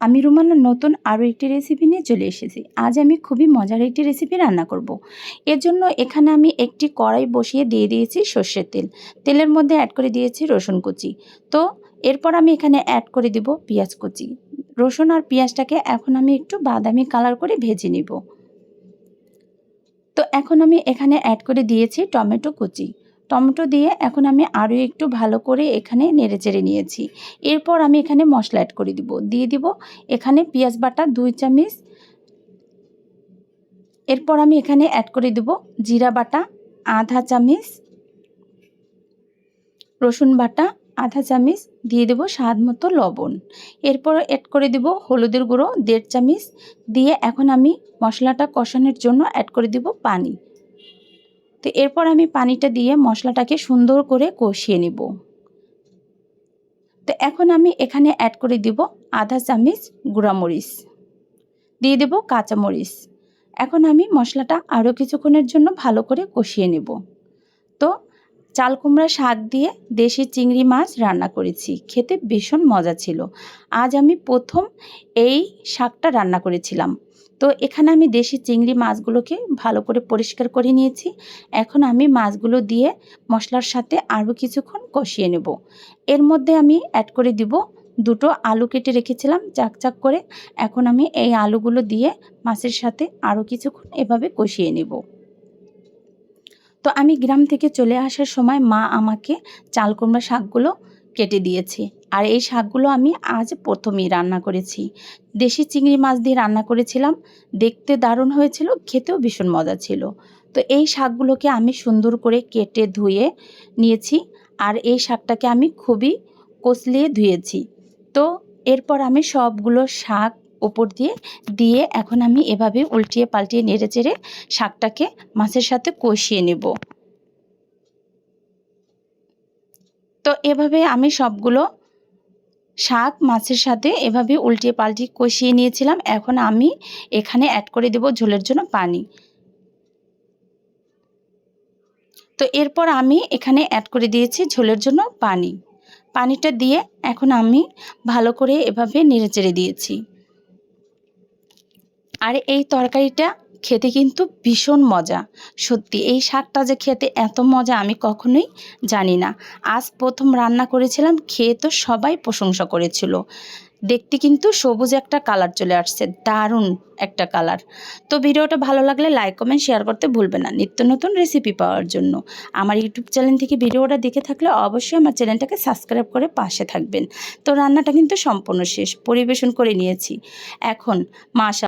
আমি রুমান্নার নতুন আরও একটি রেসিপি নিয়ে চলে এসেছি। আজ আমি খুবই মজার একটি রেসিপি রান্না করব। এর জন্য এখানে আমি একটি কড়াই বসিয়ে দিয়ে দিয়েছি সর্ষের তেল। তেলের মধ্যে অ্যাড করে দিয়েছি রসুন কুচি। তো, এরপর আমি এখানে অ্যাড করে দিব পেঁয়াজ কুচি। রসুন আর পেঁয়াজটাকে এখন আমি একটু বাদামি কালার করে ভেজে নিব। তো, এখন আমি এখানে অ্যাড করে দিয়েছি টমেটো কুচি। টমেটো দিয়ে এখন আমি আরও একটু ভালো করে এখানে নেড়ে চেড়ে নিয়েছি। এরপর আমি এখানে মশলা অ্যাড করে দিব। দিয়ে দিব এখানে পেঁয়াজ বাটা দুই চামচ। এরপর আমি এখানে অ্যাড করে দেব জিরা বাটা আধা চামচ। রসুন বাটা আধা চামচ। দিয়ে দেবো স্বাদ মতো লবণ। এরপর অ্যাড করে দেব হলুদের গুঁড়ো দেড় চামচ। দিয়ে এখন আমি মশলাটা কষানোর জন্য অ্যাড করে দেব পানি। তো এরপর আমি পানিটা দিয়ে মশলাটাকে সুন্দর করে কষিয়ে নিব। তো এখন আমি এখানে অ্যাড করে দিব আধা চামচ গুঁড়ামরিচ। দিয়ে দেব কাঁচামরিচ। এখন আমি মশলাটা আরও কিছুক্ষণের জন্য ভালো করে কষিয়ে নেব। তো চাল কুমড়া শাক দিয়ে দেশি চিংড়ি মাছ রান্না করেছি, খেতে ভীষণ মজা ছিল। আজ আমি প্রথম এই শাকটা রান্না করেছিলাম। তো এখানে আমি দেশি চিংড়ি মাছগুলোকে ভালো করে পরিষ্কার করে নিয়েছি। এখন আমি মাছগুলো দিয়ে মশলার সাথে আরও কিছুক্ষণ কষিয়ে নেব। এর মধ্যে আমি অ্যাড করে দিব দুটো আলু কেটে রেখেছিলাম চাক চাক করে। এখন আমি এই আলুগুলো দিয়ে মাছের সাথে আরও কিছুক্ষণ এভাবে কষিয়ে নেব। তো আমি গ্রাম থেকে চলে আসার সময় মা আমাকে চাল কুমড়া শাকগুলো কেটে দিয়েছি। আর এই শাকগুলো আমি আজ প্রথমেই রান্না করেছি। দেশি চিংড়ি মাছ দিয়ে রান্না করেছিলাম। দেখতে দারুণ হয়েছিল, খেতেও ভীষণ মজা ছিল। তো এই শাকগুলোকে আমি সুন্দর করে কেটে ধুয়ে নিয়েছি আর এই শাকটাকে আমি খুবই কচলিয়ে ধুয়েছি। তো এরপর আমি সবগুলো শাক উপর দিয়ে দিয়ে এখন আমি এভাবে উল্টিয়ে পাল্টিয়ে নেড়ে চেড়ে শাকটাকে মাছের সাথে কষিয়ে নেব। তো এভাবে আমি সবগুলো শাক মাছের সাথে এভাবে উল্টিয়ে পাল্টিয়ে কষিয়ে নিয়েছিলাম। এখন আমি এখানে অ্যাড করে দেব ঝোলের জন্য পানি। তো এরপর আমি এখানে অ্যাড করে দিয়েছি ঝোলের জন্য পানি। পানিটা দিয়ে এখন আমি ভালো করে এভাবে নেড়ে চেড়ে দিয়েছি। আর এই তরকারিটা খেতে কিন্তু ভীষণ মজা। সত্যি, এই শাকটা যে খেতে এত মজা আমি কখনোই জানি না। আজ প্রথম রান্না করেছিলাম, খেয়ে তো সবাই প্রশংসা করেছিল। দেখতে কিন্তু সবুজ একটা কালার চলে আসছে, দারুণ একটা কালার। তো ভিডিওটা ভালো লাগলে লাইক, কমেন্ট, শেয়ার করতে ভুলবে না। নিত্য নতুন রেসিপি পাওয়ার জন্য। আমার ইউটিউব চ্যানেল থেকে ভিডিওটা দেখে থাকলে অবশ্যই আমার চ্যানেলটাকে সাবস্ক্রাইব করে পাশে থাকবেন। তো রান্নাটা কিন্তু সম্পূর্ণ শেষ, পরিবেশন করে নিয়েছি। এখন মাসা